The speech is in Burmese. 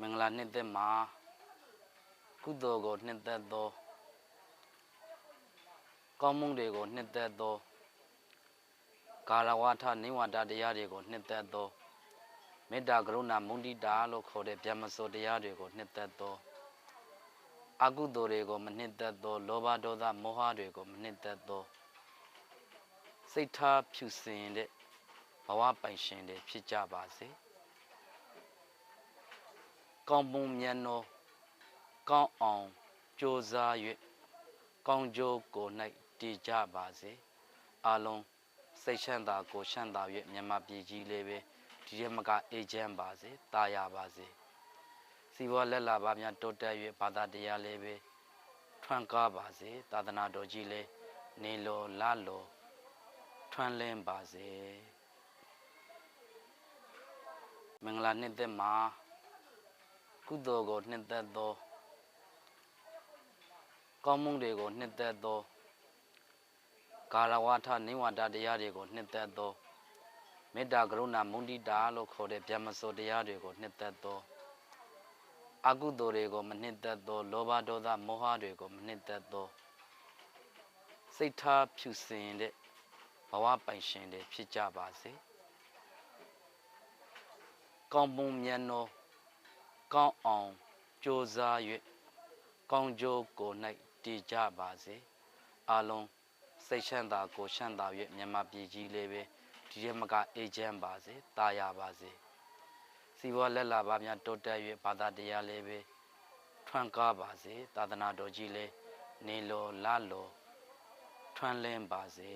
မင်္ဂလာနှစ်သက်မှာကုသိုလ်ကိုနှစ်သက်သောကောင်းမှုတွေကိုနှစ်သက်သောကာလဝါထနိဝါဒတရားတွေကိုနှစ်သက်သောမေတ္တာကရုဏာမုဒိတာလို့ခေါ်တဲ့ဗျမစိုးတရားတွေကိုနှစ်သက်သောအကုသိုလ်တွေကိုမနှစ်သက်သောလောဘဒေါသမောဟတွေကိုမနှစ်သက်သောစိတ်ထားဖြူစင်တဲ့ဘဝပိုင်ရှင်တွေဖြစ်ကြပါစေ။ ကောင်းပုံမြတ်သောကောင်းအောင်ကြိုးစား၍ကောင်းကျိုးကို၌တည်ကြပါစေအလုံးစိတ်ချမ်းသာကိုချမ်းသာ၍မြတ်မပြည်ကြီးလေးပဲဒီရမကအေဂျင့်ပါစေတာယာပါစေစီဝါလက်လာပါများတိုးတက်၍ဘာသာတရားလေးပဲထွန်းကားပါစေသာသနာတော်ကြီးလေးနေလောလာလောထွန်းလင်းပါစေမင်္ဂလာနှစ်သက်မှာ ကုသိုလ်ကိုနှစ်သက်သောကောင်းမှုတွေကိုနှစ်သက်သောကာလဝါထနိဝါဒတရားတွေကိုနှစ်သက်သောမေတ္တာကရုဏာမုဒိတာလို့ခေါ်တဲ့ဗျမစိုးတရားတွေကိုနှစ်သက်သောအကုသိုလ်တွေကိုမနှစ်သက်သောလောဘဒေါသမောဟတွေကိုမနှစ်သက်သောစိတ်ထားဖြူစင်တဲ့ဘဝပိုင်ရှင်တွေဖြစ်ကြပါစေကောင်းပုံမြတ်သော ကောင်းအောင်ကြိုးစား၍ကောင်းကျိုးကို၌တည်ကြပါစေအလုံးစိတ်ချမ်းသာကိုချမ်းသာ၍မြတ်မပြည်ကြီးလေးပဲဒီရမကအေဂျင့်ပါစေတာယာပါစေစီဝါလက်လာပါများတိုးတက်၍ဘာသာတရားလေးပဲထွန်းကားပါစေသာသနာတော်ကြီးလေးနေလောလာလောထွန်းလင်းပါစေ